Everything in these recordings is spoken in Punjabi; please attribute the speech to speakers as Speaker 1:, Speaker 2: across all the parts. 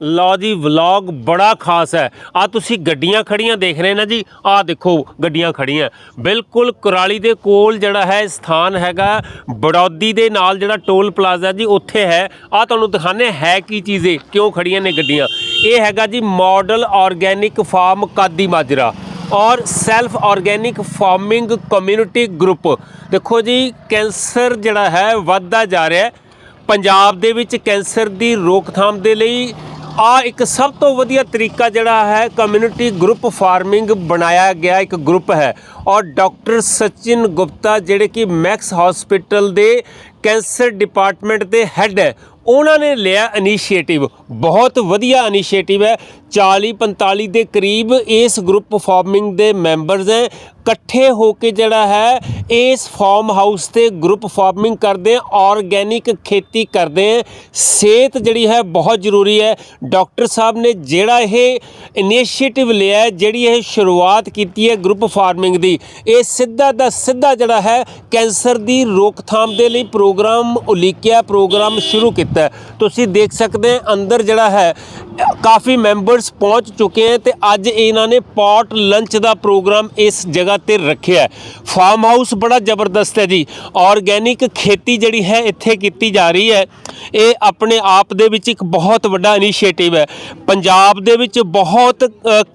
Speaker 1: ਲਓ ਜੀ ਵਲੌਗ ਬੜਾ ਖਾਸ ਹੈ। ਆ ਤੁਸੀਂ ਗੱਡੀਆਂ ਖੜੀਆਂ ਦੇਖ ਰਹੇ ਨਾ ਜੀ ਆ ਦੇਖੋ, ਗੱਡੀਆਂ ਖੜੀਆਂ। ਬਿਲਕੁਲ ਕੁਰਾਲੀ ਦੇ ਕੋਲ ਜਿਹੜਾ ਹੈ ਸਥਾਨ ਹੈਗਾ। ਬੜੌਦੀ ਦੇ ਨਾਲ ਜਿਹੜਾ ਟੋਲ ਪਲਾਜ਼ਾ ਜੀ, ਉੱਥੇ ਹੈ। ਆ ਤੁਹਾਨੂੰ ਦਿਖਾਣੇ ਹੈ ਕੀ ਚੀਜ਼ੇ, ਕਿਉਂ ਖੜੀਆਂ ਨੇ ਗੱਡੀਆਂ। ਇਹ ਹੈਗਾ ਜੀ model organic farm Kadi Majra ਔਰ self organic farming community group ਦੇਖੋ ਜੀ, ਕੈਂਸਰ ਜਿਹੜਾ ਹੈ, ਵੱਧਦਾ ਜਾ ਰਿਹਾ। ਹੈ ਪੰਜਾਬ ਦੇ ਵਿੱਚ ਕੈਂਸਰ ਦੀ ਰੋਕਥਾਮ ਦੇ ਲਈ ਆ ਇੱਕ ਸਭ ਤੋਂ ਵਧੀਆ ਤਰੀਕਾ ਜਿਹੜਾ ਹੈ ਕਮਿਊਨਿਟੀ ਗਰੁੱਪ ਫਾਰਮਿੰਗ ਬਣਾਇਆ ਗਿਆ ਇੱਕ ਗਰੁੱਪ ਹੈ। ਔਰ ਡਾਕਟਰ ਸਚਿਨ ਗੁਪਤਾ, ਜਿਹੜੇ ਕਿ ਮੈਕਸ ਹਸਪੀਟਲ ਦੇ ਕੈਂਸਰ ਡਿਪਾਰਟਮੈਂਟ ਦੇ ਹੈੱਡ ਹੈ ਉਹਨਾਂ ਨੇ ਲਿਆ ਇਨੀਸ਼ੀਏਟਿਵ ਬਹੁਤ ਵਧੀਆ ਇਨੀਸ਼ੀਏਟਿਵ ਹੈ। 40 45 ਦੇ ਕਰੀਬ ਇਸ ਗਰੁੱਪ ਫਾਰਮਿੰਗ ਦੇ ਮੈਂਬਰਸ ਹੈ। ਇਕੱਠੇ ਹੋ ਕੇ ਜਿਹੜਾ ਹੈ, ਇਸ ਫਾਰਮ ਹਾਊਸ ਤੇ ਗਰੁੱਪ ਫਾਰਮਿੰਗ ਕਰਦੇ ਆ ਆਰਗੈਨਿਕ ਖੇਤੀ ਕਰਦੇ ਆ ਸਿਹਤ ਜਿਹੜੀ ਹੈ ਬਹੁਤ ਜ਼ਰੂਰੀ ਹੈ। ਡਾਕਟਰ ਸਾਹਿਬ ਨੇ ਜਿਹੜਾ ਇਹ ਇਨੀਸ਼ੀਏਟਿਵ ਲਿਆ ਜਿਹੜੀ ਇਹ ਸ਼ੁਰੂਆਤ ਕੀਤੀ ਹੈ ਗਰੁੱਪ ਫਾਰਮਿੰਗ ਦੀ, ਇਹ ਸਿੱਧਾ ਦਾ ਸਿੱਧਾ ਜਿਹੜਾ ਹੈ, ਕੈਂਸਰ ਦੀ ਰੋਕਥਾਮ ਦੇ ਲਈ ਪ੍ਰੋਗਰਾਮ ਉਲੀਕਿਆ ਪ੍ਰੋਗਰਾਮ ਸ਼ੁਰੂ ਕੀਤਾ। ਹੈ। ਤੁਸੀਂ ਦੇਖ ਸਕਦੇ ਅੰਦਰ ਜਿਹੜਾ ਹੈ, ਕਾਫੀ ਮੈਂਬਰਸ ਪਹੁੰਚ ਚੁੱਕੇ ਹੈ ਤੇ ਅੱਜ ਇਹਨਾਂ ਨੇ ਪੌਟ ਲੰਚ ਦਾ ਪ੍ਰੋਗਰਾਮ ਇਸ ਜਗ੍ਹਾ ਤੇ ਰੱਖਿਆ ਹੈ। ਫਾਰਮ ਹਾਊਸ ਬੜਾ ਜ਼ਬਰਦਸਤ ਹੈ ਜੀ। ਆਰਗੈਨਿਕ ਖੇਤੀ ਜਿਹੜੀ ਹੈ, ਇੱਥੇ ਕੀਤੀ ਜਾ ਰਹੀ ਹੈ। ਇਹ ਆਪਣੇ ਆਪ ਦੇ ਵਿੱਚ ਇੱਕ ਬਹੁਤ ਵੱਡਾ ਇਨੀਸ਼ੀਏਟਿਵ ਹੈ। ਪੰਜਾਬ ਦੇ ਵਿੱਚ ਬਹੁਤ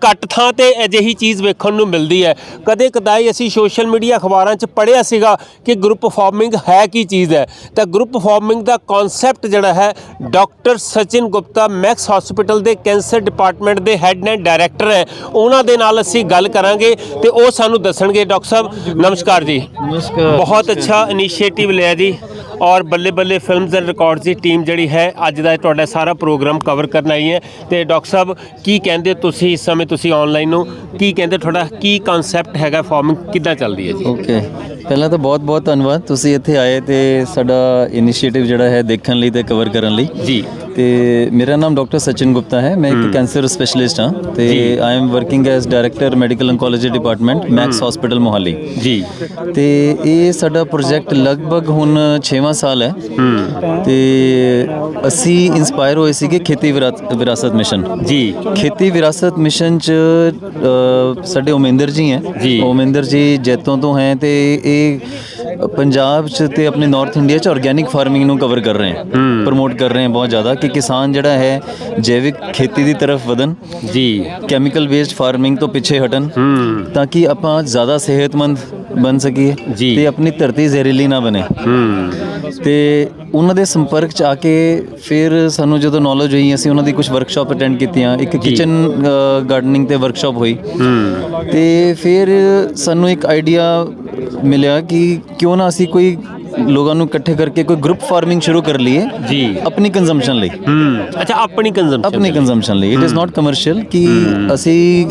Speaker 1: ਘੱਟ ਥਾਂ ਤੇ ਅਜਿਹੀ ਚੀਜ਼ ਵੇਖਣ ਨੂੰ ਮਿਲਦੀ ਹੈ। ਕਦੇ ਕਦਾਈ ਅਸੀਂ ਸੋਸ਼ਲ ਮੀਡੀਆ ਅਖਬਾਰਾਂ 'ਚ ਪੜ੍ਹਿਆ ਸੀਗਾ ਕਿ ਗਰੁੱਪ ਫਾਰਮਿੰਗ ਹੈ ਕੀ ਚੀਜ਼ ਹੈ। ਤਾਂ ਗਰੁੱਪ ਫਾਰਮਿੰਗ ਦਾ ਕਨਸੈਪਟ ਜਿਹੜਾ ਹੈ doctor Sachin Gupta Max hospital ਦੇ ਕੈਂਸਰ ਡਿਪਾਰਟਮੈਂਟ ਦੇ ਹੈੱਡ ਨੇ ਡਾਇਰੈਕਟਰ ਹੈ। ਉਹਨਾਂ ਦੇ ਨਾਲ ਅਸੀਂ ਗੱਲ ਕਰਾਂਗੇ ਤੇ ਉਹ ਸਾਨੂੰ ਦੱਸਣਗੇ ਡਾਕਟਰ ਸਾਹਿਬ। ਨਮਸਕਾਰ ਜੀ।
Speaker 2: ਨਮਸਕਾਰ।
Speaker 1: ਬਹੁਤ ਅੱਛਾ ਇਨੀਸ਼ੀਏਟਿਵ ਲਿਆ ਜੀ ਔਰ Balle Balle Films and Records the team ਜਿਹੜੀ ਹੈ ਅੱਜ ਦਾ ਤੁਹਾਡਾ ਸਾਰਾ ਪ੍ਰੋਗਰਾਮ ਕਵਰ ਕਰਨ ਆਈ ਹੈ। ਤੇ ਡਾਕਟਰ ਸਾਹਿਬ ਕੀ ਕਹਿੰਦੇ ਤੁਸੀਂ ਇਸ ਸਮੇਂ ਤੁਸੀਂ ਆਨਲਾਈਨ ਨੂੰ ਕੀ ਕਹਿੰਦੇ ਤੁਹਾਡਾ ਕੀ ਕਨਸੈਪਟ ਹੈਗਾ ਫਾਰਮਿੰਗ ਕਿੱਦਾਂ ਚੱਲਦੀ ਹੈ ਜੀ?
Speaker 2: ਓਕੇ ਪਹਿਲਾਂ ਤਾਂ ਬਹੁਤ ਬਹੁਤ ਧੰਨਵਾਦ। ਤੁਸੀਂ ਇੱਥੇ ਆਏ ਤੇ ਸਾਡਾ ਇਨੀਸ਼ੀਏਟਿਵ ਜਿਹੜਾ ਹੈ ਦੇਖਣ ਲਈ ਤੇ ਕਵਰ ਕਰਨ ਲਈ।
Speaker 1: ਜੀ।
Speaker 2: ਤੇ ਮੇਰਾ ਨਾਮ ਡਾਕਟਰ ਸਚਿਨ ਗੁਪਤਾ ਹੈ। ਮੈਂ ਇੱਕ ਕੈਂਸਰ ਸਪੈਸ਼ਲਿਸਟ ਹਾਂ ਤੇ I am working as director medical oncology department Max hospital Mohali
Speaker 1: ਜੀ।
Speaker 2: ਤੇ ਇਹ ਸਾਡਾ ਪ੍ਰੋਜੈਕਟ ਲਗਭਗ ਹੁਣ 6ਵਾਂ ਸਾਲ ਹੈ। ਤੇ ਅਸੀਂ ਇਨਸਪਾਇਰ ਹੋਏ ਸੀਗੇ ਖੇਤੀ ਵਿਰਾਸ- ਵਿਰਾਸਤ ਮਿਸ਼ਨ।
Speaker 1: ਜੀ।
Speaker 2: ਖੇਤੀ ਵਿਰਾਸਤ ਮਿਸ਼ਨ ਚ ਸਾਡੇ ਉਮਿੰਦਰ ਜੀ ਹੈ। ਉਮਿੰਦਰ ਜੀ ਜੈਤੋਂ ਤੋਂ ਹੈ ਤੇ ਇਹ ਪੰਜਾਬ ਚ ਤੇ ਆਪਣੇ ਨਾਰਥ ਇੰਡੀਆ ਚ ਆਰਗੈਨਿਕ ਫਾਰਮਿੰਗ ਨੂੰ ਕਵਰ ਕਰ ਰਹੇ ਹੈ। ਪ੍ਰਮੋਟ ਕਰ ਰਹੇ ਹੈ ਬਹੁਤ ਜ਼ਿਆਦਾ ਕਿ ਕਿਸਾਨ ਜਿਹੜਾ ਹੈ ਜੈਵਿਕ ਖੇਤੀ ਦੀ ਤਰਫ ਵਧਣ।
Speaker 1: ਜੀ।
Speaker 2: ਕੈਮੀਕਲ ਬੇਸਡ ਫਾਰਮਿੰਗ ਤੋਂ ਪਿੱਛੇ ਹਟਣ। ਤਾਂ ਕਿ ਆਪਾਂ ਜ਼ਿਆਦਾ ਸਿਹਤਮੰਦ ਬਣ ਸਕੀਏ। ਤੇ ਆਪਣੀ ਧਰਤੀ ਜ਼ਹਿਰੀਲੀ ਨਾ ਬਣੇ। ਤੇ ਉਹਨਾਂ ਦੇ ਸੰਪਰਕ ਚ ਆ ਕੇ ਫਿਰ ਸਾਨੂੰ ਜਦੋਂ ਨੌਲੇਜ ਹੋਈ ਅਸੀਂ ਉਹਨਾਂ ਦੀ ਕੁਝ ਵਰਕਸ਼ਾਪ ਅਟੈਂਡ ਕੀਤੀਆਂ। ਇੱਕ ਕਿਚਨ ਗਾਰਡਨਿੰਗ ਤੇ ਵਰਕਸ਼ਾਪ ਹੋਈ। ਤੇ ਫਿਰ ਸਾਨੂੰ ਇੱਕ ਆਈਡੀਆ ਮਿਲਿਆ ਕਿ ਕਿਉਂ ਨਾ ਅਸੀਂ ਕੋਈ ਲੋਕਾਂ ਨੂੰ ਇਕੱਠੇ ਕਰਕੇ ਕੋਈ ਗਰੁੱਪ ਫਾਰਮਿੰਗ ਸ਼ੁਰੂ ਕਰ ਲਈਏ
Speaker 1: ਜੀ।
Speaker 2: ਆਪਣੀ ਕੰਜ਼ੰਪਸ਼ਨ ਲਈ।
Speaker 1: ਹੂੰ। ਅੱਛਾ ਆਪਣੀ ਕੰਜ਼ੰਪਸ਼ਨ
Speaker 2: ਆਪਣੀ ਕੰਜ਼ੰਪਸ਼ਨ ਲਈ। ਇਟ ਇਜ਼ ਨਾਟ ਕਮਰਸ਼ੀਅਲ ਕਿ ਅਸੀਂ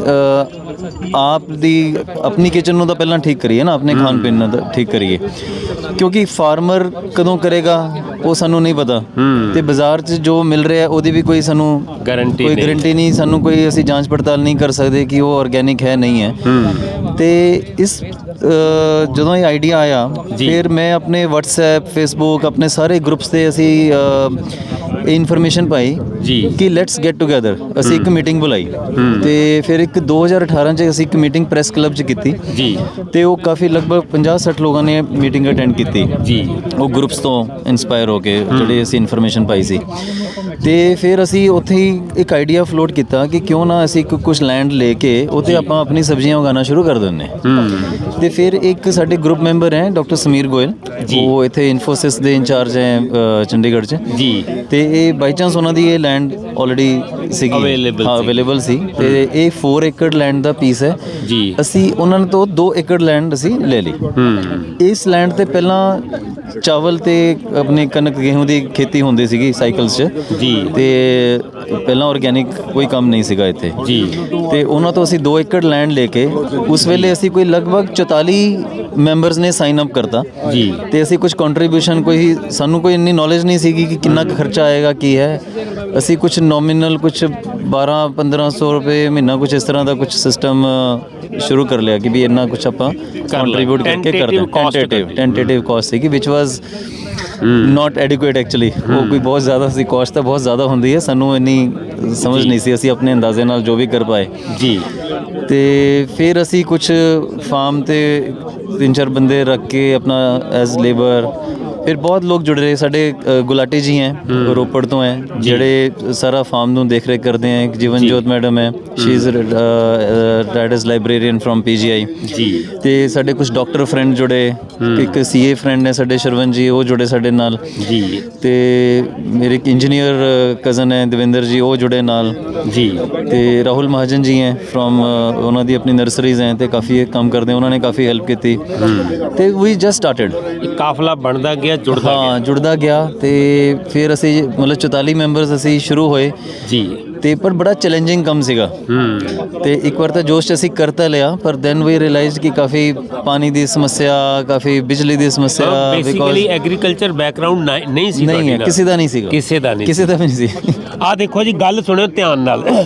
Speaker 2: ਆਪ ਦੀ ਆਪਣੀ ਕਿਚਨ ਨੂੰ ਤਾਂ ਪਹਿਲਾਂ ਠੀਕ ਕਰੀਏ ਨਾ ਆਪਣੇ ਖਾਣ ਪੀਣ ਨੂੰ ਠੀਕ ਕਰੀਏ। ਕਿਉਂਕਿ ਫਾਰਮਰ ਕਦੋਂ ਕਰੇਗਾ ਉਹ ਸਾਨੂੰ ਨਹੀਂ ਪਤਾ। ਤੇ ਬਾਜ਼ਾਰ 'ਚ ਜੋ ਮਿਲ ਰਿਹਾ ਉਹਦੀ ਵੀ ਕੋਈ ਸਾਨੂੰ
Speaker 1: ਗਾਰੰਟੀ
Speaker 2: ਕੋਈ ਗਾਰੰਟੀ ਨਹੀਂ ਸਾਨੂੰ ਕੋਈ ਅਸੀਂ ਜਾਂਚ ਪੜਤਾਲ ਨਹੀਂ ਕਰ ਸਕਦੇ ਕਿ ਉਹ ਆਰਗੇਨਿਕ ਹੈ ਨਹੀਂ ਹੈ। ਤੇ ਇਸ ਜਦੋਂ ਇਹ ਆਈਡੀਆ ਆਇਆ। ਫਿਰ ਮੈਂ ਆਪਣੇ WhatsApp Facebook ਆਪਣੇ ਸਾਰੇ ਗਰੁੱਪਸ ਤੇ ਅਸੀਂ ਇਨਫੋਰਮੇਸ਼ਨ ਪਾਈ
Speaker 1: ਜੀ।
Speaker 2: ਕਿ ਲੈਟਸ ਗੈਟ ਟੂਗੇਦਰ ਅਸੀਂ ਇੱਕ ਮੀਟਿੰਗ ਬੁਲਾਈ। ਤੇ ਫਿਰ ਇੱਕ 2018 ਚ ਅਸੀਂ ਇੱਕ ਮੀਟਿੰਗ ਪ੍ਰੈਸ ਕਲੱਬ ਚ ਕੀਤੀ।
Speaker 1: ਜੀ।
Speaker 2: ਤੇ ਉਹ ਕਾਫੀ ਲਗਭਗ 50 60 ਲੋਕਾਂ ਨੇ ਮੀਟਿੰਗ ਅਟੈਂਡ ਕੀਤੀ।
Speaker 1: ਜੀ।
Speaker 2: ਉਹ ਗਰੁੱਪਸ ਤੋਂ ਇਨਸਪਾਇਰ ਹੋ ਕੇ ਜਿਹੜੇ ਅਸੀਂ ਇਨਫੋਰਮੇਸ਼ਨ ਪਾਈ ਸੀ। ਤੇ ਫਿਰ ਅਸੀਂ ਉੱਥੇ ਹੀ ਇੱਕ ਆਈਡੀਆ ਫਲੋਟ ਕੀਤਾ ਕਿ ਕਿਉਂ ਨਾ ਅਸੀਂ ਕੁਝ ਲੈਂਡ ਲੈ ਕੇ ਉੱਥੇ ਆਪਾਂ ਆਪਣੀ ਸਬਜ਼ੀਆਂ ਉਗਾਉਣਾ ਸ਼ੁਰੂ ਕਰ ਦਿੰਨੇ ਤੇ ਫਿਰ ਇੱਕ ਸਾਡੇ ਗਰੁੱਪ ਮੈਂਬਰ ਹੈ ਡਾਕਟਰ ਸਮੀਰ ਗੋਇਲ।
Speaker 1: ਜੀ।
Speaker 2: ਉਹ ਇੱਥੇ ਇਨਫੋਸਿਸ ਦੇ ਇੰਚਾਰਜ ਹੈ ਚੰਡੀਗੜ੍ਹ 'ਚ।
Speaker 1: ਜੀ।
Speaker 2: ਤੇ ਇਹ ਬਾਈ ਚਾਂਸ ਉਹਨਾਂ ਦੀ ਇਹ ਲੈਂਡ ਆਲਰੇਡੀ ਸੀਗੀ।
Speaker 1: Available
Speaker 2: ਹਾਂ
Speaker 1: ਸੀ।
Speaker 2: ਅਵੇਲੇਬਲ ਸੀ। ਤੇ ਇਹ 4 ਏਕੜ ਲੈਂਡ ਦਾ ਪੀਸ ਹੈ।
Speaker 1: ਜੀ।
Speaker 2: ਅਸੀਂ ਉਹਨਾਂ ਤੋਂ 2 ਏਕੜ ਲੈਂਡ ਅਸੀਂ ਲੈ ਲਈ।
Speaker 1: ਹੂੰ
Speaker 2: ਇਸ ਲੈਂਡ ਤੇ ਪਹਿਲਾਂ ਚਾਵਲ ਤੇ ਆਪਣੀ ਕਣਕ ਗੇਹੂੰ ਦੀ ਖੇਤੀ ਹੁੰਦੀ ਸੀਗੀ ਸਾਈਕਲਸ 'ਚ।
Speaker 1: ਜੀ।
Speaker 2: ਤੇ ਪਹਿਲਾਂ ਆਰਗੇਨਿਕ ਕੋਈ ਕੰਮ ਨਹੀਂ ਸੀਗਾ ਇੱਥੇ।
Speaker 1: ਜੀ।
Speaker 2: ਤੇ ਉਹਨਾਂ ਤੋਂ ਅਸੀਂ 2 ਏਕੜ ਲੈਂਡ ਲੈ ਕੇ ਉਸ ਵੇਲੇ ਅਸੀਂ ਕੋਈ ਲਗਭਗ 44 ਮੈਂਬਰਸ ਨੇ ਸਾਈਨ ਅਪ ਕਰਤਾ।
Speaker 1: ਜੀ।
Speaker 2: ਤੇ ਅਸੀਂ ਕੁਝ ਕੰਟਰੀਬਿਊਸ਼ਨ ਕੋਈ ਸਾਨੂੰ ਕੋਈ ਇੰਨੀ ਨੌਲੇਜ ਨਹੀਂ ਸੀਗੀ ਕਿ ਕਿੰਨਾ ਕੁ ਖਰਚਾ ਆਏਗਾ ਕੀ ਹੈ। ਅਸੀਂ ਕੁਝ ਨੋਮੀਨਲ ਕੁਝ 12 1500 ਰੁਪਏ ਮਹੀਨਾ ਕੁਝ ਇਸ ਤਰ੍ਹਾਂ ਦਾ ਕੁਝ ਸਿਸਟਮ ਸ਼ੁਰੂ ਕਰ ਲਿਆ ਕਿ ਵੀ ਇੰਨਾ ਕੁਝ ਆਪਾਂ ਕੰਟਰੀਬਿਊਟ ਕਰਕੇ ਕਰਦੇ ਟੈਂਟੇਟਿਵ ਟੈਂਟੇਟਿਵ ਕਾਸਟ ਸੀ ਕਿ ਵਿਚ ਵਾਸ ਨਾਟ ਐਡਿਕੁਏਟ ਐਕਚੁਅਲੀ ਉਹ ਕੋਈ ਬਹੁਤ ਜ਼ਿਆਦਾ ਸੀ ਕਾਸਟ ਤਾਂ ਬਹੁਤ ਜ਼ਿਆਦਾ ਹੁੰਦੀ ਹੈ ਸਾਨੂੰ ਇੰਨੀ ਸਮਝ ਨਹੀਂ ਸੀ ਅਸੀਂ ਆਪਣੇ ਅੰਦਾਜ਼ੇ ਨਾਲ ਜੋ ਵੀ ਕਰ ਪਾਏ।
Speaker 1: ਜੀ।
Speaker 2: ਤੇ ਫਿਰ ਅਸੀਂ ਕੁਝ ਫਾਰਮ ਤੇ ਤਿੰਨ ਚਾਰ ਬੰਦੇ ਰੱਖ ਕੇ ਆਪਣਾ ਐਜ਼ ਲੇਬਰ ਫਿਰ ਬਹੁਤ ਲੋਕ ਜੁੜ ਰਹੇ ਸਾਡੇ ਅ, ਗੁਲਾਟੀ ਜੀ ਹੈ ਰੋਪੜ ਤੋਂ ਹੈ ਜਿਹੜੇ ਸਾਰਾ ਫਾਰਮ ਨੂੰ ਦੇਖ ਰੇਖ ਕਰਦੇ ਹੈ ਇੱਕ ਜੀਵਨਜੋਤ ਮੈਡਮ ਹੈ she is retired as librarian from PGI
Speaker 1: ਜੀ।
Speaker 2: ਤੇ ਸਾਡੇ ਕੁਝ ਡਾਕਟਰ ਫਰੈਂਡ ਜੁੜੇ ਇੱਕ ਸੀਏ ਫਰੈਂਡ ਨੇ ਸਾਡੇ ਸ਼ਰਵਨ ਜੀ ਉਹ ਜੁੜੇ ਸਾਡੇ ਨਾਲ।
Speaker 1: ਜੀ।
Speaker 2: ਤੇ ਮੇਰੇ ਇੱਕ ਇੰਜੀਨੀਅਰ ਕਜ਼ਨ ਹੈ ਦਵਿੰਦਰ ਜੀ ਉਹ ਜੁੜੇ ਨਾਲ।
Speaker 1: ਜੀ।
Speaker 2: ਤੇ ਰਾਹੁਲ ਮਹਾਜਨ ਜੀ ਹੈ ਫਰੋਮ ਉਹਨਾਂ ਦੀ ਆਪਣੀ ਨਰਸਰੀਜ਼ ਹੈ ਤੇ ਕਾਫੀ ਇਹ ਕੰਮ ਕਰਦੇ ਉਹਨਾਂ ਨੇ ਕਾਫੀ ਹੈਲਪ ਕੀਤੀ। ਤੇ ਵੀ ਜਸਟ ਸਟਾਰਟਡ
Speaker 1: ਇਹ ਕਾਫਲਾ ਬਣਦਾ ਗਿਆ ਜੁੜਦਾ
Speaker 2: ਹਾਂ ਜੁੜਦਾ ਗਿਆ ਤੇ ਫਿਰ ਅਸੀਂ ਮਤਲਬ 44 ਮੈਂਬਰਸ ਅਸੀਂ ਸ਼ੁਰੂ ਹੋਏ।
Speaker 1: ਗਿਆ ਜੀ।
Speaker 2: ਤੇ ਪਰ ਬੜਾ ਚੈਲੰਜਿੰਗ ਕੰਮ ਸੀਗਾ।
Speaker 1: ਹੂੰ।
Speaker 2: ਤੇ ਇੱਕ ਵਾਰ ਤਾਂ ਜੋਸ਼ ਅਸੀਂ ਕਰਤਾ ਲਿਆ ਪਰ ਦੈਨ ਵੀ ਰਿਅਲਾਈਜ਼ਡ ਕਿ ਕਾਫੀ ਪਾਣੀ ਦੀ ਸਮੱਸਿਆ ਕਾਫੀ ਬਿਜਲੀ ਦੀ ਸਮੱਸਿਆ
Speaker 1: ਬੇਸਿਕਲੀ ਐਗਰੀਕਲਚਰ ਬੈਕਗ੍ਰਾਉਂਡ ਨਹੀਂ ਸੀ
Speaker 2: ਨਹੀਂ ਕਿਸੇ ਦਾ ਨਹੀਂ ਸੀਗਾ।
Speaker 1: ਕਿਸੇ ਦਾ ਨਹੀਂ
Speaker 2: ਕਿਸੇ ਦਾ ਵੀ ਨਹੀਂ ਸੀ।
Speaker 1: ਆ ਦੇਖੋ ਜੀ ਗੱਲ ਸੁਣਿਓ ਧਿਆਨ ਨਾਲ।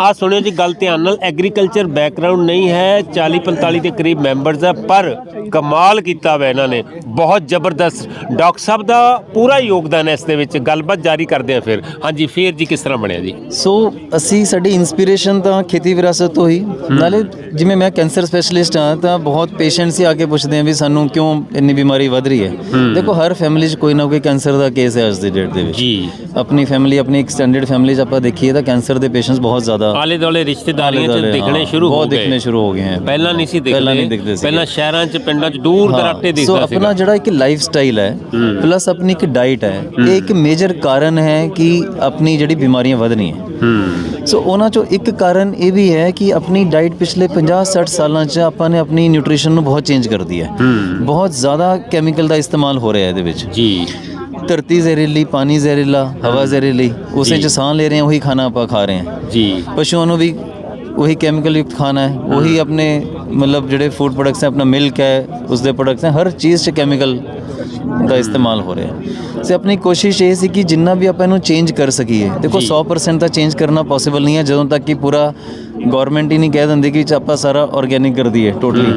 Speaker 1: ਆ ਸੁਣਿਓ ਜੀ ਗੱਲ ਧਿਆਨ ਨਾਲ ਐਗਰੀਕਲਚਰ ਬੈਕਗ੍ਰਾਉਂਡ ਨਹੀਂ ਹੈ 40 45 ਦੇ ਕਰੀਬ ਮੈਂਬਰਸ ਆ ਪਰ ਕਮਾਲ ਕੀਤਾ ਵਾ ਇਹਨਾਂ ਨੇ ਬਹੁਤ ਜ਼ਬਰਦਸਤ। ਡਾਕਟਰ ਸਾਹਿਬ ਦਾ ਪੂਰਾ ਯੋਗਦਾਨ ਹੈ ਇਸ ਦੇ ਵਿੱਚ ਗੱਲਬਾਤ ਜਾਰੀ ਕਰਦੇ ਆ ਫਿਰ। ਹਾਂਜੀ ਫੇਰ ਜੀ ਕਿਸ ਤਰ੍ਹਾਂ ਬਣਿਆ ਜੀ?
Speaker 2: ਸੋ ਅਸੀਂ ਸਾਡੀ ਇਨਸਪੀਰੇਸ਼ਨ ਤਾਂ ਖੇਤੀ ਵਿਰਾਸਤ ਤੋਂ ਹੀ। ਨਾਲੇ ਜਿਵੇਂ ਮੈਂ ਕੈਂਸਰ ਸਪੈਸ਼ਲਿਸਟ ਹਾਂ ਤਾਂ ਬਹੁਤ ਪੇਸ਼ੈਂਟਸ ਹੀ ਆ ਕੇ ਪੁੱਛਦੇ ਆ ਵੀ ਸਾਨੂੰ ਕਿਉਂ ਇੰਨੀ ਬਿਮਾਰੀ ਵੱਧ ਰਹੀ ਹੈ। ਦੇਖੋ ਹਰ ਫੈਮਿਲੀ 'ਚ ਕੋਈ ਨਾ ਕੋਈ ਕੈਂਸਰ ਦਾ ਕੇਸ ਹੈ ਅੱਜ ਦੀ ਡੇਟ ਦੇ ਵਿੱਚ।
Speaker 1: ਜੀ।
Speaker 2: ਆਪਣੀ ਫੈਮਿਲੀ ਆਪਣੀ ਐਕਸਟੈਂਡਡ ਫੈਮਿਲੀ 'ਚ ਆਪਾਂ ਦੇਖੀਏ ਤਾਂ ਕੈਂਸਰ ਦੇ ਪੇਸ਼ੈਂਟਸ ਬਹੁਤ ਜ਼ਿਆਦਾ
Speaker 1: ਆਲੇ ਦੁਆਲੇ ਰਿਸ਼ਤੇਦਾਰੀਆਂ ਚ
Speaker 2: ਆਲੇ-ਦੁਆਲੇ,
Speaker 1: ਦਿਖਣੇ
Speaker 2: ਹਾਂ,
Speaker 1: ਸ਼ੁਰੂ ਹੋ
Speaker 2: ਬਹੁਤ
Speaker 1: ਗਏ।
Speaker 2: ਦਿਖਣੇ ਸ਼ੁਰੂ ਹੋ ਗਏ ਹੈ।
Speaker 1: ਪਹਿਲਾਂ ਨਹੀਂ ਸੀ ਦਿਖਦੇ।
Speaker 2: ਪਹਿਲਾਂ ਨਹੀਂ ਦਿਖਦੇ ਸੀਗੇ।
Speaker 1: ਪਹਿਲਾਂ ਸ਼ਹਿਰਾਂ ਚ ਪਿੰਡਾਂ ਚ ਦੂਰ ਦਰਾਟੇ
Speaker 2: ਸੋ
Speaker 1: ਦਿਖਦਾ
Speaker 2: ਆਪਣਾ
Speaker 1: ਸੀਗਾ
Speaker 2: ਜਿਹੜਾ ਇੱਕ ਲਾਈਫ ਸਟਾਈਲ ਹੈ। ਪਲੱਸ ਆਪਣੀ ਇੱਕ ਡਾਈਟ ਹੈ ਇਹ ਇੱਕ ਮੇਜਰ ਕਾਰਨ ਹੈ ਕਿ ਆਪਣੀ ਜਿਹੜੀ ਬਿਮਾਰੀਆਂ ਵਧਣੀ ਹੈ।
Speaker 1: ਹੂੰ।
Speaker 2: ਸੋ ਉਹਨਾਂ ਚੋਂ ਇੱਕ ਕਾਰਨ ਇਹ ਵੀ ਹੈ ਕਿ ਆਪਣੀ ਡਾਈਟ ਪਿਛਲੇ 50 60 ਸਾਲਾਂ 'ਚ ਆਪਾਂ ਨੇ ਆਪਣੀ ਨਿਊਟ੍ਰੀਸ਼ਨ ਨੂੰ ਬਹੁਤ ਚੇਂਜ ਕਰ ਦਿਆ ਹੈ। ਬਹੁਤ ਜ਼ਿਆਦਾ ਕੈਮੀਕਲ ਦਾ ਇਸਤੇਮਾਲ ਹੋ ਰਿਹਾ ਹੈ ਇਹਦੇ ਵਿੱਚ।
Speaker 1: ਜੀ।
Speaker 2: ਧਰਤੀ ਜ਼ਹਿਰੀਲੀ ਪਾਣੀ ਜ਼ਹਿਰੀਲਾ ਹਵਾ ਜ਼ਹਿਰੀਲੀ ਉਸੇ 'ਚ ਸਾਹ ਲੈ ਰਹੇ ਹਾਂ ਉਹੀ ਖਾਣਾ ਆਪਾਂ ਖਾ ਰਹੇ ਹਾਂ।
Speaker 1: ਜੀ।
Speaker 2: ਪਸ਼ੂਆਂ ਨੂੰ ਵੀ ਉਹੀ ਕੈਮੀਕਲ ਯੁਕਤ ਖਾਣਾ ਹੈ ਉਹੀ ਆਪਣੇ ਮਤਲਬ ਜਿਹੜੇ ਫੂਡ ਪ੍ਰੋਡਕਟਸ ਹੈ ਆਪਣਾ ਮਿਲਕ ਹੈ ਉਸ ਦੇ ਪ੍ਰੋਡਕਟਸ ਹੈ ਹਰ ਚੀਜ਼ 'ਚ ਕੈਮੀਕਲ ਦਾ ਇਸਤੇਮਾਲ ਹੋ ਰਿਹਾ ਹੈ। ਸੇ ਆਪਣੀ ਕੋਸ਼ਿਸ਼ ਇਹ ਸੀ ਕਿ ਜਿੰਨਾ ਵੀ ਆਪਾਂ ਇਹਨੂੰ ਚੇਂਜ ਕਰ ਸਕੀਏ ਦੇਖੋ 100% ਤਾਂ ਚੇਂਜ ਕਰਨਾ ਪੋਸੀਬਲ ਨਹੀਂ ਹੈ ਜਦੋਂ ਤੱਕ ਕਿ ਪੂਰਾ ਗਵਰਨਮੈਂਟ ਹੀ ਨਹੀਂ ਕਹਿ ਦਿੰਦੀ ਕਿ ਆਪਾਂ ਸਾਰਾ ਆਰਗੇਨਿਕ ਕਰ ਦਈਏ ਟੋਟਲੀ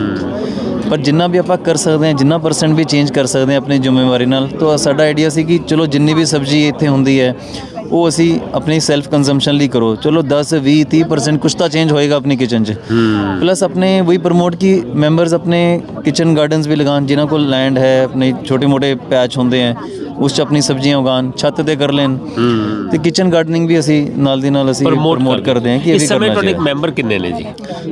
Speaker 2: ਪਰ ਜਿੰਨਾ ਵੀ ਆਪਾਂ ਕਰ ਸਕਦੇ ਹਾਂ, ਜਿੰਨਾ ਪਰਸੈਂਟ ਵੀ ਚੇਂਜ ਕਰ ਸਕਦੇ ਹਾਂ ਆਪਣੀ ਜ਼ਿੰਮੇਵਾਰੀ ਨਾਲ, ਤਾਂ ਸਾਡਾ ਆਈਡੀਆ ਸੀ ਕਿ ਚਲੋ ਜਿੰਨੀ ਵੀ ਸਬਜ਼ੀ ਇੱਥੇ ਹੁੰਦੀ ਹੈ ਉਹ ਅਸੀਂ ਆਪਣੀ ਸੈਲਫ ਕੰਜ਼ੰਪਸ਼ਨ ਲਈ ਕਰੋ। ਚਲੋ 10 20 30% ਕੁਛ ਤਾਂ ਚੇਂਜ ਹੋਏਗਾ ਆਪਣੀ ਕਿਚਨ 'ਚ। ਪਲੱਸ ਆਪਣੇ ਵही ਪ੍ਰਮੋਟ ਕਿ ਮੈਂਬਰਸ ਆਪਣੇ ਕਿਚਨ ਗਾਰਡਨਸ ਵੀ ਲਗਾਉਣ ਜਿਨ੍ਹਾਂ ਕੋਲ ਲੈਂਡ ਹੈ ਆਪਣੇ ਛੋਟੇ ਮੋਟੇ ਪੈਚ ਹੁੰਦੇ ਹੈ ਉਸ 'ਚ ਆਪਣੀ ਸਬਜ਼ੀਆਂ ਉਗਾਉਣ ਛੱਤ ਤੇ ਕਰ ਲੈਣ। ਤੇ ਕਿਚਨ ਗਾਰਡਨਿੰਗ ਵੀ ਅਸੀਂ ਨਾਲ ਦੀ ਨਾਲ ਅਸੀਂ ਪ੍ਰਮੋਟ ਕਰਦੇ ਹਾਂ। ਕਿ ਇਹ
Speaker 1: ਇਸ
Speaker 2: ਵੀ
Speaker 1: ਸਮੇਂ
Speaker 2: ਕਰਨਾ
Speaker 1: ਤੁਹਾਡੇ
Speaker 2: ਚਾਹੀਦਾ।
Speaker 1: ਮੈਂਬਰ ਕਿੰਨੇ ਨੇ ਜੀ?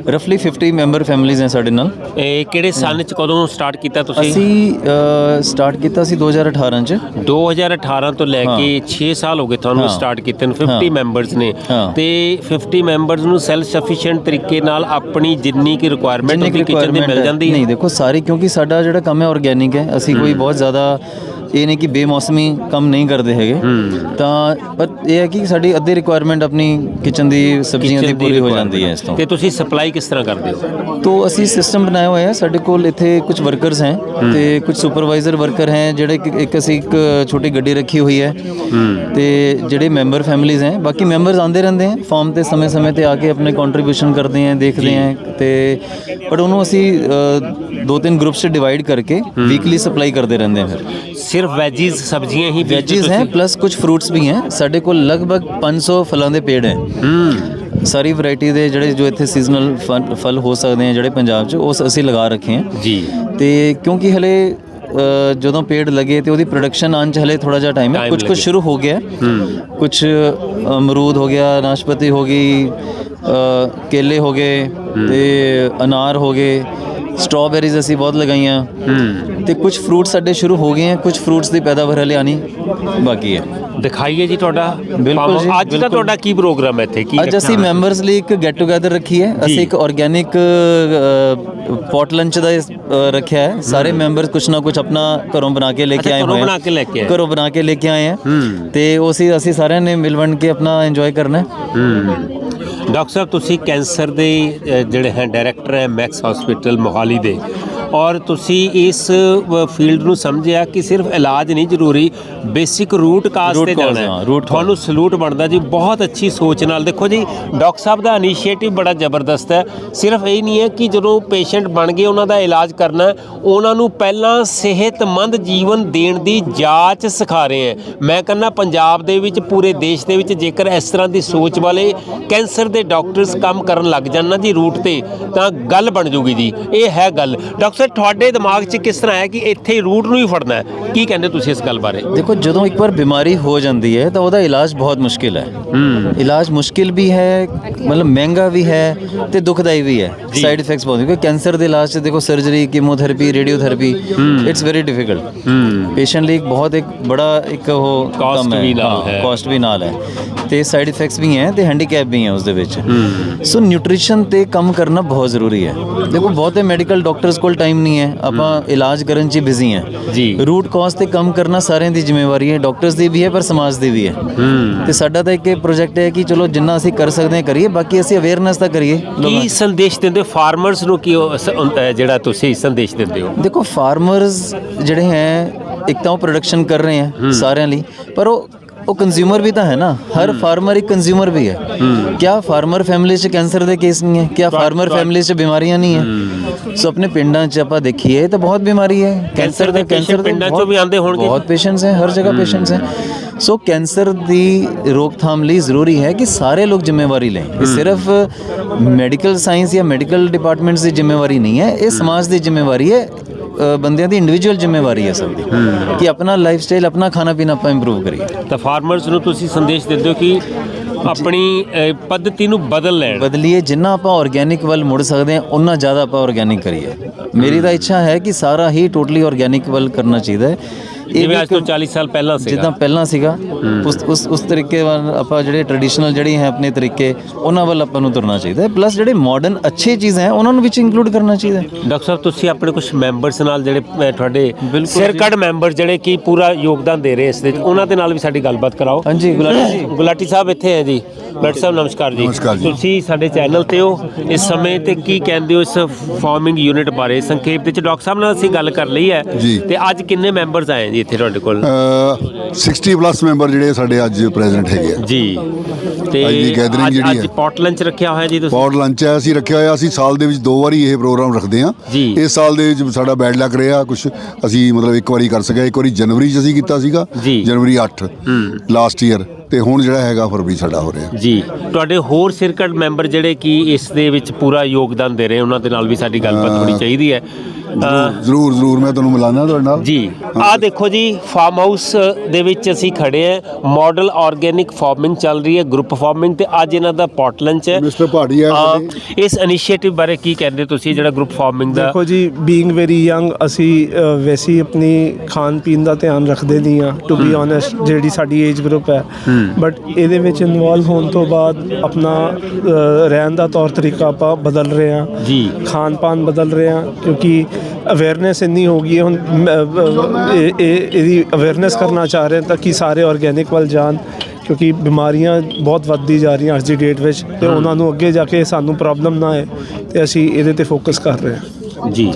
Speaker 2: ਰਫਲੀ 50 ਮੈਂਬਰ ਫੈਮਿਲੀਜ਼ ਹੈ ਸਾਡੇ ਨਾਲ।
Speaker 1: ਇਹ ਕਿਹੜੇ ਸਾਲ ਚ ਕਦੋਂ ਸਟਾਰਟ ਕੀਤਾ ਤੁਸੀਂ?
Speaker 2: ਅਸੀਂ ਸਟਾਰਟ ਕੀਤਾ ਸੀ 2018 ਚ।
Speaker 1: 2018 ਤੋਂ ਲੈ ਕੇ 6 ਸਾਲ ਹੋ ਗਏ ਤੁਹਾਨੂੰ ਸਟਾਰਟ ਕੀਤੇ ਨੂੰ 50 ਮੈਂਬਰਸ ਨੇ। ਤੇ 50 ਮੈਂਬਰਸ ਨੂੰ ਸੈਲਫ ਸਫੀਸ਼ੀਐਂਟ ਤਰੀਕੇ ਨਾਲ ਆਪਣੀ ਜਿੰਨੀ ਕੀ ਰਿਕੁਆਇਰਮੈਂਟ
Speaker 2: ਜਿੰਨੀ
Speaker 1: ਹੁੰਦੀ
Speaker 2: ਕੁ
Speaker 1: ਕਿਚਨ ਦੀ ਮਿਲ। ਜਾਂਦੀ ਹੈ
Speaker 2: ਨਹੀਂ ਦੇਖੋ ਸਾਰੀ ਕਿਉਂਕਿ ਸਾਡਾ ਜਿਹੜਾ ਕੰਮ ਹੈ ਆਰਗੇਨਿਕ ਹੈ ਅਸੀਂ ਕੋਈ ਬਹੁਤ ਜ਼ਿਆਦਾ ਇਹ ਨਹੀਂ ਕਿ ਬੇਮੌਸਮੀ ਕੰਮ ਨਹੀਂ ਕਰਦੇ ਹੈਗੇ। ਤਾਂ ਪਰ ਇਹ ਹੈ ਕਿ ਸਾਡੀ ਅੱਧੀ ਰਿਕੁਆਇਰਮੈਂਟ ਆਪਣੀ ਕਿਚਨ ਦੀ ਸਬਜ਼ੀਆਂ ਦੀ ਪੂਰੀ ਹੋ ਜਾਂਦੀ ਹੈ ਇਸ ਤੋਂ।
Speaker 1: ਤੇ ਤੁਸੀਂ ਸਪਲਾਈ ਕਿਸ ਤਰ੍ਹਾਂ ਕਰਦੇ ਹੋ?
Speaker 2: ਤੋ ਅਸੀਂ ਸਿਸਟਮ ਬਣਾਇਆ ਹੋਇਆ ਹੈ। ਸਾਡੇ ਕੋਲ ਇੱਥੇ ਕੁਝ ਵਰਕਰਸ ਹੈ ਤੇ ਕੁਝ ਸੁਪਰਵਾਈਜ਼ਰ ਵਰਕਰ ਹੈ ਜਿਹੜੇ ਇੱਕ ਅਸੀਂ ਇੱਕ ਛੋਟੀ ਗੱਡੀ ਰੱਖੀ ਹੋਈ ਹੈ। ਤੇ ਜਿਹੜੇ ਮੈਂਬਰ ਫੈਮਿਲੀਜ਼ ਹੈ ਬਾਕੀ ਮੈਂਬਰਸ ਆਉਂਦੇ ਰਹਿੰਦੇ ਹੈ। ਫਾਰਮ ਤੇ ਸਮੇਂ-ਸਮੇਂ ਤੇ ਆ ਕੇ ਆਪਣੇ ਕੰਟਰੀਬਿਊਸ਼ਨ ਕਰਦੇ ਹੈ ਦੇਖਦੇ ਹੈ। ਤੇ ਪਰ ਉਹਨੂੰ ਅਸੀਂ ਦੋ ਤਿੰਨ ਗਰੁੱਪਸ 'ਚ ਡਿਵਾਈਡ ਕਰਕੇ ਵੀਕਲੀ ਸਪਲਾਈ ਕਰਦੇ ਰਹਿੰਦੇ ਹਾਂ ਫਿਰ।
Speaker 1: ਸਿਰਫ ਵੈਜੀਜ਼ ਸਬਜ਼ੀਆਂ ਹੀ
Speaker 2: ਵੈਜੀਜ਼ ਹੈ ਪਲੱਸ ਕੁਝ ਫਰੂਟਸ ਵੀ ਹੈ ਸਾਡੇ ਕੋਲ ਲਗਭਗ 500 ਫਲਾਂ ਦੇ ਪੇੜ ਹੈ
Speaker 1: ਹੂੰ
Speaker 2: ਸਾਰੀ ਵੈਰਾਈਟੀ ਦੇ ਜਿਹੜੇ ਜੋ ਇੱਥੇ ਸੀਜ਼ਨਲ ਫਲ ਹੋ ਸਕਦੇ ਆ ਜਿਹੜੇ ਪੰਜਾਬ 'ਚ ਉਸ ਅਸੀਂ ਲਗਾ ਰੱਖੇ ਹੈ
Speaker 1: ਜੀ
Speaker 2: ਤੇ ਕਿਉਂਕਿ ਹਲੇ ਜਦੋਂ ਪੇੜ ਲੱਗੇ ਤੇ ਉਹਦੀ ਪ੍ਰੋਡਕਸ਼ਨ ਆਉਣ ਚ ਹਲੇ ਥੋੜਾ ਜਿਹਾ ਟਾਈਮ ਹੈ ਕੁਝ ਕੁਝ। ਸ਼ੁਰੂ ਹੋ ਗਿਆ ਕੁਝ ਅਮਰੂਦ ਹੋ ਗਿਆ ਨਾਸ਼ਪਤੀ ਹੋ ਗਈ ਕੇਲੇ ਹੋ ਗਏ ਤੇ ਅਨਾਰ ਹੋ ਗਏ ਸਟ੍ਰਾਬੇਰੀਜ਼ ਅਸੀਂ ਬਹੁਤ ਲਗਾਈਆਂ। ਤੇ ਕੁਝ ਫਰੂਟ ਸਾਡੇ ਸ਼ੁਰੂ ਹੋ ਗਏ ਹਨ ਕੁਝ ਫਰੂਟਸ ਦੀ ਪੈਦਾਵਾਰ ਹਲੇ ਆਣੀ ਬਾਕੀ ਹੈ।
Speaker 1: ਦਿਖਾਈਏ ਜੀ ਤੁਹਾਡਾ।
Speaker 2: ਬਿਲਕੁਲ ਜੀ,
Speaker 1: ਅੱਜ ਦਾ
Speaker 2: ਬਿਲਕੁਲ।
Speaker 1: ਤੁਹਾਡਾ ਕੀ ਪ੍ਰੋਗਰਾਮ ਹੈ ਇੱਥੇ? ਕੀ
Speaker 2: ਅੱਜ ਅਸੀਂ ਮੈਂਬਰਸ ਲਈ ਇੱਕ ਗੈਟ ਟੂਗੇਦਰ ਰੱਖੀ ਹੈ। ਅਸੀਂ ਇੱਕ ਆਰਗੇਨਿਕ ਪੋਟ ਲੰਚ ਦਾ ਇਸ, ਅ, ਰੱਖਿਆ ਹੈ। ਸਾਰੇ ਮੈਂਬਰਸ ਕੁਛ ਨਾ ਕੁਛ ਆਪਣਾ ਘਰੋਂ ਬਣਾ ਕੇ ਲੈ ਕੇ
Speaker 1: ਅੱਛਾ,
Speaker 2: ਆਏ
Speaker 1: ਘਰੋਂ
Speaker 2: ਹੋਏ
Speaker 1: ਬਣਾ ਕੇ ਲੈ ਕੇ ਆਏ।
Speaker 2: ਘਰੋਂ ਬਣਾ ਕੇ ਲੈ ਕੇ ਆਏ हैं ਤੇ ਉਹ ਅਸੀਂ ਅਸੀਂ ਸਾਰਿਆਂ ਨੇ ਮਿਲ ਵੰਡ ਕੇ ਆਪਣਾ ਇੰਜੋਏ ਕਰਨਾ ਹੈ।
Speaker 1: ਡਾਕਟਰ ਸਾਹਿਬ ਤੁਸੀਂ ਕੈਂਸਰ ਦੇ ਅ, ਜਿਹੜੇ ਹੈ ਡਾਇਰੈਕਟਰ ਹੈ ਮੈਕਸ ਹਸਪੀਟਲ ਮੋਹਾਲੀ ਦੇ। ਔਰ ਤੁਸੀਂ ਇਸ ਫੀਲਡ ਨੂੰ ਸਮਝਿਆ ਕਿ ਸਿਰਫ ਇਲਾਜ ਨਹੀਂ ਜ਼ਰੂਰੀ ਬੇਸਿਕ ਰੂਟ ਕਾਜ਼ ਤੇ ਜਾਣਾ
Speaker 2: ਹਾਂ।
Speaker 1: ਤੁਹਾਨੂੰ ਸਲੂਟ ਬਣਦਾ ਜੀ ਬਹੁਤ ਅੱਛੀ ਸੋਚ ਨਾਲ। ਦੇਖੋ ਜੀ ਡਾਕਟਰ ਸਾਹਿਬ ਦਾ ਇਨੀਸ਼ੀਏਟਿਵ ਬੜਾ ਜ਼ਬਰਦਸਤ ਹੈ। ਸਿਰਫ ਇਹ ਨਹੀਂ ਹੈ ਕਿ ਜਦੋਂ ਪੇਸ਼ੈਂਟ ਬਣ ਗਏ ਉਹਨਾਂ ਦਾ ਇਲਾਜ ਕਰਨਾ ਉਹਨਾਂ ਨੂੰ ਪਹਿਲਾਂ ਸਿਹਤਮੰਦ ਜੀਵਨ ਦੇਣ ਦੀ ਜਾਂਚ ਸਿਖਾ ਰਹੇ ਹੈ। ਮੈਂ ਕਹਿੰਦਾ ਪੰਜਾਬ ਦੇ ਵਿੱਚ ਪੂਰੇ ਦੇਸ਼ ਦੇ ਵਿੱਚ ਜੇਕਰ ਇਸ ਤਰ੍ਹਾਂ ਦੀ ਸੋਚ ਵਾਲੇ ਕੈਂਸਰ ਦੇ ਡਾਕਟਰਸ ਕੰਮ ਕਰਨ ਲੱਗ ਜਾਣ ਨਾ ਜੀ ਰੂਟ ਤੇ ਤਾਂ ਗੱਲ ਬਣ ਜੂਗੀ ਜੀ। ਇਹ ਹੈ ਗੱਲ। ਡਾਕਟਰ ਸਾਹਿਬ ਤੁਹਾਡੇ ਦਿਮਾਗ 'ਚ ਕਿਸ ਤਰ੍ਹਾਂ ਹੈ ਕਿ ਇੱਥੇ ਰੂਟ ਨੂੰ ਹੀ ਫੜਨਾ ਹੈ? ਕੀ ਕਹਿੰਦੇ ਤੁਸੀਂ ਇਸ ਗੱਲ ਬਾਰੇ?
Speaker 2: ਦੇਖੋ ਜਦੋਂ ਇੱਕ ਵਾਰ ਬਿਮਾਰੀ ਹੋ ਜਾਂਦੀ ਹੈ ਤਾਂ ਉਹਦਾ ਇਲਾਜ ਬਹੁਤ ਮੁਸ਼ਕਿਲ ਹੈ। ਇਲਾਜ ਮੁਸ਼ਕਿਲ ਵੀ ਹੈ ਮਤਲਬ ਮਹਿੰਗਾ ਵੀ ਹੈ ਤੇ ਦੁਖਦਾਈ ਵੀ ਹੈ। ਸਾਈਡ ਇਫੈਕਟਸ ਬਹੁਤ ਕਿਉਂਕਿ ਕੈਂਸਰ ਦੇ ਇਲਾਜ 'ਚ ਦੇਖੋ surgery chemotherapy radiotherapy it's very difficult patient ਲਈ ਬਹੁਤ ਇੱਕ ਬੜਾ ਇੱਕ ਉਹ ਕੰਮ
Speaker 1: ਹੈ।
Speaker 2: ਕਾਸਟ ਵੀ ਨਾਲ ਹੈ। ਤੇ ਸਾਈਡ ਇਫੈਕਟਸ ਵੀ ਹੈ ਤੇ ਹੈਂਡੀਕੈਪ ਵੀ ਹੈ ਉਸ ਦੇ ਵਿੱਚ। ਸੋ ਨਿਊਟ੍ਰੀਸ਼ਨ ਤੇ ਕੰਮ ਕਰਨਾ ਬਹੁਤ ਜ਼ਰੂਰੀ ਹੈ। ਦੇਖੋ ਬਹੁਤੇ ਮੈਡੀਕਲ ਡਾਕਟਰਸ ਕੋਲ ਟਾਈਮ ਨਹੀਂ ਹੈ। ਆਪਾਂ ਇਲਾਜ ਕਰਨ 'ਚ ਹੀ ਬਿਜ਼ੀ ਹਾਂ।
Speaker 1: ਜੀ।
Speaker 2: ਰੂਟ ਕਾਜ਼ ਤੇ ਕੰਮ ਕਰਨਾ ਸਾਰਿਆਂ ਦੀ ਜ਼ਿੰਮੇਵਾਰੀ ਹੈ ਡਾਕਟਰਸ ਦੀ ਵੀ ਹੈ ਪਰ ਸਮਾਜ ਦੀ ਵੀ ਹੈ। ਤੇ ਸਾਡਾ ਤਾਂ ਇੱਕ ਪ੍ਰੋਜੈਕਟ ਹੈ ਕਿ ਚਲੋ ਜਿੰਨਾ ਅਸੀਂ ਕਰ ਸਕਦੇ ਹਾਂ ਕਰੀਏ ਬਾਕੀ ਅਸੀਂ ਅਵੇਅਰਨੈਸ ਤਾਂ ਕਰੀਏ।
Speaker 1: ਕੀ ਸੰਦੇਸ਼ ਦਿੰਦੇ ਫਾਰਮਰਸ ਨੂੰ ਕੀ ਜਿਹੜਾ ਤੁਸੀਂ ਸੰਦੇਸ਼ ਦਿੰਦੇ ਹੋ?
Speaker 2: ਦੇਖੋ ਫਾਰਮਰਸ ਜਿਹੜੇ ਹੈ ਇੱਕ ਤਾਂ ਉਹ ਪ੍ਰੋਡਕਸ਼ਨ ਕਰ ਰਹੇ ਹੈ। ਸਾਰਿਆਂ ਲਈ ਪਰ ਉਹ ਉਹ ਕੰਜ਼ਿਊਮਰ ਵੀ ਤਾਂ ਹੈ ਨਾ। ਹਰ ਫਾਰਮਰ ਇੱਕ ਕੰਜ਼ਿਊਮਰ ਵੀ ਹੈ। ਕਿਆ ਫਾਰਮਰ ਫੈਮਿਲੀ 'ਚ ਕੈਂਸਰ ਦੇ ਕੇਸ ਨਹੀਂ ਹੈ? ਕਿਆ ਫਾਰਮਰ ਫੈਮਿਲੀ 'ਚ ਬਿਮਾਰੀਆਂ ਨਹੀਂ ਹੈ? ਸੋ ਆਪਣੇ ਪਿੰਡਾਂ 'ਚ ਆਪਾਂ ਦੇਖੀਏ ਤਾਂ ਬਹੁਤ ਬਿਮਾਰੀ ਹੈ।
Speaker 1: ਕੈਂਸਰ ਦੇ
Speaker 2: ਕੈਂਸਰ
Speaker 1: ਪਿੰਡਾਂ 'ਚੋਂ ਵੀ ਆਉਂਦੇ ਹੋਣਗੇ।
Speaker 2: ਬਹੁਤ ਪੇਸ਼ੈਂਟਸ ਹੈ ਹਰ ਜਗ੍ਹਾ ਪੇਸ਼ੈਂਟਸ ਹੈ। ਸੋ ਕੈਂਸਰ ਦੀ ਰੋਕਥਾਮ ਲਈ ਜ਼ਰੂਰੀ ਹੈ ਕਿ ਸਾਰੇ ਲੋਕ ਜ਼ਿੰਮੇਵਾਰੀ ਲੈਣ ਇਹ ਸਿਰਫ ਮੈਡੀਕਲ ਸਾਇੰਸ ਜਾਂ ਮੈਡੀਕਲ ਡਿਪਾਰਟਮੈਂਟਸ ਦੀ ਜ਼ਿੰਮੇਵਾਰੀ ਨਹੀਂ ਹੈ ਇਹ ਸਮਾਜ ਦੀ ਜ਼ਿੰਮੇਵਾਰੀ ਹੈ। ਬੰਦਿਆਂ ਦੀ ਇੰਡੀਵਿਜੂਅਲ ਜ਼ਿੰਮੇਵਾਰੀ ਹੈ ਸਭ ਦੀ ਕਿ ਆਪਣਾ ਲਾਈਫ ਸਟਾਈਲ ਆਪਣਾ ਖਾਣਾ ਪੀਣਾ ਆਪਾਂ ਇੰਪਰੂਵ ਕਰੀਏ।
Speaker 1: ਤਾਂ ਫਾਰਮਰਸ ਨੂੰ ਤੁਸੀਂ ਸੰਦੇਸ਼ ਦਿੰਦੇ ਹੋ ਕਿ ਆਪਣੀ ਪੱਧਤੀ ਨੂੰ ਬਦਲ ਲੈਣ।
Speaker 2: ਬਦਲੀਏ ਜਿੰਨਾ ਆਪਾਂ ਆਰਗੇਨਿਕ ਵੱਲ ਮੁੜ ਸਕਦੇ ਹਾਂ ਉਨਾ ਜ਼ਿਆਦਾ ਆਪਾਂ ਆਰਗੇਨਿਕ ਕਰੀਏ। ਮੇਰੀ ਤਾਂ ਇੱਛਾ ਹੈ ਕਿ ਸਾਰਾ ਹੀ ਟੋਟਲੀ ਆਰਗੇਨਿਕ ਵੱਲ ਕਰਨਾ ਚਾਹੀਦਾ ਹੈ।
Speaker 1: ਜਿਵੇਂ
Speaker 2: ਵੀ
Speaker 1: ਅੱਜ ਤੋਂ 40 ਸਾਲ ਪਹਿਲਾਂ ਸੀਗਾ।
Speaker 2: ਜਿੱਦਾਂ ਪਹਿਲਾਂ ਸੀਗਾ ਉਸ ਉਸ ਉਸ ਤਰੀਕੇ ਵੱਲ ਆਪਾਂ ਜਿਹੜੇ ਟ੍ਰੈਡੀਸ਼ਨਲ ਜਿਹੜੀ ਹੈ ਆਪਣੇ ਤਰੀਕੇ ਉਹਨਾਂ ਵੱਲ ਆਪਾਂ ਨੂੰ ਤੁਰਨਾ ਚਾਹੀਦਾ ਹੈ। ਪਲੱਸ ਜਿਹੜੇ ਮਾਡਰਨ ਅੱਛੇ ਚੀਜ਼ਾਂ ਹੈ ਉਹਨਾਂ ਨੂੰ ਵਿੱਚ ਇੰਕਲੂਡ ਕਰਨਾ ਚਾਹੀਦਾ ਹੈ।
Speaker 1: ਡਾਕਟਰ ਸਾਹਿਬ ਤੁਸੀਂ ਆਪਣੇ ਕੁਝ ਮੈਂਬਰਸ ਨਾਲ ਜਿਹੜੇ ਤੁਹਾਡੇ ਸਿਰਕੜ ਮੈਂਬਰ ਜਿਹੜੇ ਕਿ ਪੂਰਾ ਯੋਗਦਾਨ ਦੇ ਰਹੇ ਇਸ ਦੇ ਉਹਨਾਂ ਦੇ ਨਾਲ ਵੀ ਸਾਡੀ ਗੱਲਬਾਤ ਕਰਾਓ।
Speaker 2: ਹਾਂਜੀ। ਗੁਲਾਟੀ ਜੀ
Speaker 1: ਗੁਲਾਟੀ ਸਾਹਿਬ ਇੱਥੇ ਹੈ ਜੀ। ਡਾਕਟਰ ਸਾਹਿਬ ਨਮਸਕਾਰ ਜੀ। ਤੁਸੀਂ ਸਾਡੇ ਚੈਨਲ ਤੇ ਹੋ। ਇਸ ਸਮੇਂ ਤੇ ਕੀ ਕਹਿੰਦੇ ਹੋ ਇਸ ਫਾਰਮਿੰਗ ਯੂਨਿਟ ਬਾਰੇ? ਸੰਖੇਪ ਵਿੱਚ ਡਾਕਟਰ ਸਾਹਿਬ ਨਾਲ ਅਸੀਂ ਗੱਲ ਕਰ ਲਈ ਹੈ। ਤੇ ਅੱਜ ਕਿੰਨੇ ਮੈਂਬਰਸ ਆਏ ਜੀ? ਇੱਥੇ ਤੁਹਾਡੇ ਕੋਲ?
Speaker 3: ਅ, 60 ਪਲੱਸ ਮੈਂਬਰ ਜਿਹੜੇ ਸਾਡੇ ਅੱਜ ਪ੍ਰੈਜ਼ੈਂਟ ਹੈਗੇ ਆ।
Speaker 1: ਜੀ ਤੇ
Speaker 3: ਅੱਜ ਦੀ gathering
Speaker 1: ਅੱਜ-
Speaker 3: ਜਿਹੜੀ
Speaker 1: ਅੱਜ
Speaker 3: ਹੈ।
Speaker 1: ਪੌਟ ਲੰਚ ਰੱਖਿਆ ਹੋਇਆ ਜੀ ਤੁਸੀਂ?
Speaker 3: ਪੌਡ ਲੰਚ ਹੈ ਅਸੀਂ ਰੱਖਿਆ ਹੋਇਆ ਅਸੀਂ ਸਾਲ ਦੇ ਵਿੱਚ ਦੋ ਵਾਰੀ ਇਹ ਪ੍ਰੋਗਰਾਮ ਰੱਖਦੇ ਹਾਂ।
Speaker 1: ਜੀ।
Speaker 3: ਇਸ ਸਾਲ ਦੇ ਵਿੱਚ ਸਾਡਾ ਬੈਡ ਲੱਕ ਰਿਹਾ ਕੁਝ ਅਸੀਂ ਮਤਲਬ ਇੱਕ ਵਾਰੀ ਕਰ ਸਕੇ ਇੱਕ ਵਾਰੀ ਜਨਵਰੀ 'ਚ ਅਸੀਂ ਕੀਤਾ ਸੀਗਾ
Speaker 1: ਜੀ।
Speaker 3: ਜਨਵਰੀ 8 ਲਾਸਟ ਈਅਰ ਤੇ ਹੁਣ ਜਿਹੜਾ ਹੈਗਾ ਫਰਵਰੀ ਸਾਡਾ ਹੋ ਰਿਹਾ।
Speaker 1: ਜੀ ਤੁਹਾਡੇ ਹੋਰ ਸਿਰਕਟ ਮੈਂਬਰ ਜਿਹੜੇ ਕਿ ਇਸ ਦੇ ਵਿੱਚ ਪੂਰਾ ਯੋਗਦਾਨ ਦੇ ਰਹੇ ਉਹਨਾਂ ਦੇ ਨਾਲ ਵੀ ਸਾਡੀ ਗੱਲਬਾਤ ਹੋਣੀ ਚਾਹੀਦੀ ਹੈ।
Speaker 3: ਜ਼ਰੂਰ ਜ਼ਰੂਰ ਮੈਂ ਤੁਹਾਨੂੰ ਮਿਲਾਨਾ ਤੁਹਾਡੇ ਨਾਲ।
Speaker 1: ਜੀ ਆ ਦੇਖੋ ਜੀ ਫਾਰਮ ਹਾਊਸ ਦੇ ਵਿੱਚ ਅਸੀਂ ਖੜੇ ਆ ਮਾਡਲ ਆਰਗੇਨਿਕ ਫਾਰਮਿੰਗ ਚੱਲ ਰਹੀ ਹੈ ਗਰੁੱਪ ਫਾਰਮਿੰਗ ਤੇ ਅੱਜ ਇਹਨਾਂ ਦਾ ਪੌਟ ਲੰਚ ਹੈ
Speaker 3: ਮਿਸਟਰ
Speaker 1: ਅਹ,
Speaker 3: ਸਾਡੇ।
Speaker 1: ਇਸ ਇਨੀਸ਼ੀਏਟਿਵ ਬਾਰੇ ਕੀ ਕਹਿੰਦੇ ਤੁਸੀਂ ਜਿਹੜਾ ਗਰੁੱਪ ਫਾਰਮਿੰਗ ਦਾ?
Speaker 4: ਦੇਖੋ ਜੀ ਬੀਇੰਗ ਵੈਰੀ ਯੰਗ ਅਸੀਂ ਵੈਸੇ ਆਪਣੀ ਖਾਣ ਪੀਣ ਦਾ ਧਿਆਨ ਰੱਖਦੇ ਨਹੀਂ ਆ ਟੂ ਬੀ ਓਨੈਸਟ ਜਿਹੜੀ ਸਾਡੀ ਏਜ ਗਰੁੱਪ ਹੈ। ਬਟ ਇਹਦੇ ਵਿੱਚ ਇਨਵੋਲਵ ਹੋਣ ਤੋਂ ਬਾਅਦ ਆਪਣਾ ਰਹਿਣ ਦਾ ਤੌਰ ਤਰੀਕਾ ਆਪਾਂ ਬਦਲ ਰਹੇ ਆ
Speaker 1: ਜੀ।
Speaker 4: ਖਾਣ ਪਾਨ ਬਦਲ ਰਹੇ ਆ ਕਿਉਂਕਿ ਅਵੇਅਰਨੈਸ ਇੰਨੀ ਹੋ ਗਈ ਹੈ ਹੁਣ ਇਹ ਇਹ- ਇਹਦੀ ਅਵੇਅਰਨੈਸ ਕਰਨਾ ਚਾਹ ਰਹੇ ਹਾਂ ਤਾਂ ਕਿ ਸਾਰੇ ਆਰਗੇਨਿਕ ਵੱਲ ਜਾਣ ਕਿਉਂਕਿ ਬਿਮਾਰੀਆਂ ਬਹੁਤ ਵੱਧਦੀ ਜਾ ਰਹੀਆਂ ਅੱਜ ਦੀ ਡੇਟ ਵਿੱਚ ਤੇ ਉਹਨਾਂ ਨੂੰ ਅੱਗੇ ਜਾ ਕੇ ਸਾਨੂੰ ਪ੍ਰੋਬਲਮ ਨਾ ਆਏ ਤੇ ਅਸੀਂ ਇਹਦੇ ਤੇ ਫੋਕਸ ਕਰ ਰਹੇ ਹਾਂ।
Speaker 1: ਜੀ।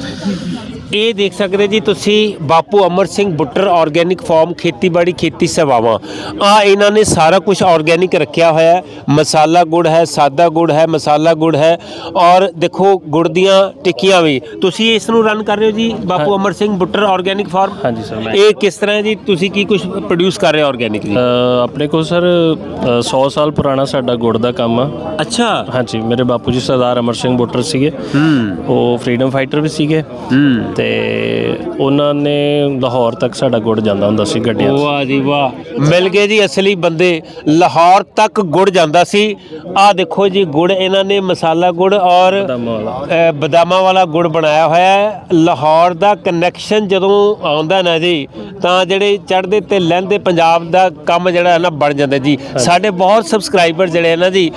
Speaker 1: ਇਹ ਦੇਖ ਸਕਦੇ ਜੀ ਤੁਸੀਂ ਬਾਪੂ ਅਮਰ ਸਿੰਘ ਬੁੱਟਰ ਆਰਗੇਨਿਕ ਫਾਰਮ ਖੇਤੀਬਾੜੀ ਖੇਤੀ ਸੇਵਾਵਾਂ। ਆ ਇਹਨਾਂ ਨੇ ਸਾਰਾ ਕੁਝ ਆਰਗੇਨਿਕ ਰੱਖਿਆ ਹੋਇਆ ਹੈ। ਮਸਾਲਾ ਗੁੜ ਹੈ ਸਾਦਾ ਗੁੜ ਹੈ ਮਸਾਲਾ ਗੁੜ ਹੈ ਔਰ ਦੇਖੋ ਗੁੜ ਦੀਆਂ ਟਿੱਕੀਆਂ ਵੀ। ਤੁਸੀਂ ਇਸ ਨੂੰ ਰਨ ਕਰ ਰਹੇ ਹੋ ਜੀ ਬਾਪੂ ਅਮਰ ਸਿੰਘ ਬੁੱਟਰ ਆਰਗੇਨਿਕ ਫਾਰਮ?
Speaker 5: ਹਾਂਜੀ ਸਰ ਮੈਂ
Speaker 1: ਇਹ ਕਿਸ ਤਰ੍ਹਾਂ ਹੈ ਜੀ? ਤੁਸੀਂ ਕੀ ਕੁਝ ਪ੍ਰੋਡਿਊਸ ਕਰ ਰਹੇ ਹੋ ਆਰਗੇਨਿਕ ਜੀ?
Speaker 5: ਆਪਣੇ ਕੋਲ ਸਰ ਅ, 100 ਸਾਲ ਪੁਰਾਣਾ ਸਾਡਾ ਗੁੜ ਦਾ ਕੰਮ ਆ।
Speaker 1: ਅੱਛਾ।
Speaker 5: ਹਾਂਜੀ ਮੇਰੇ ਬਾਪੂ ਜੀ ਸਰਦਾਰ ਅਮਰ ਸਿੰਘ ਬੁੱਟਰ ਸੀਗੇ। ਉਹ ਫਰੀडम ਫਾਈਟਰ ਵੀ ਸੀਗੇ। ਤੇ ਉਹਨਾਂ ਨੇ ਲਾਹੌਰ ਤੱਕ ਸਾਡਾ ਗੁੜ ਜਾਂਦਾ ਹੁੰਦਾ ਸੀ ਗੱਡੀਆਂ 'ਚ।
Speaker 1: ਵਾਹ ਜੀ ਵਾਹ। ਮਿਲ ਗਏ ਜੀ ਅਸਲੀ ਬੰਦੇ। ਲਾਹੌਰ ਤੱਕ ਗੁੜ ਜਾਂਦਾ ਸੀ। ਆਹ ਦੇਖੋ ਜੀ ਗੁੜ ਇਹਨਾਂ ਨੇ ਮਸਾਲਾ ਗੁੜ ਔਰ
Speaker 5: ਬਦਾਮਾਂ ਵਾਲਾ।
Speaker 1: ਅ, ਬਦਾਮਾਂ ਵਾਲਾ ਗੁੜ ਬਣਾਇਆ ਹੋਇਆ ਹੈ। ਲਾਹੌਰ ਦਾ ਕਨੈਕਸ਼ਨ ਜਦੋਂ ਆਉਂਦਾ ਨਾ ਜੀ ਤਾਂ ਜਿਹੜੇ ਚੜ੍ਹਦੇ ਤੇ ਲਹਿੰਦੇ ਪੰਜਾਬ ਦਾ ਕੰਮ ਜਿਹੜਾ ਹੈ ਨਾ ਬਣ ਜਾਂਦਾ ਜੀ। ਸਾਡੇ ਬਹੁਤ ਸਬਸਕ੍ਰਾਈਬਰ ਜਿਹੜੇ ਹੈ ਨਾ ਜੀ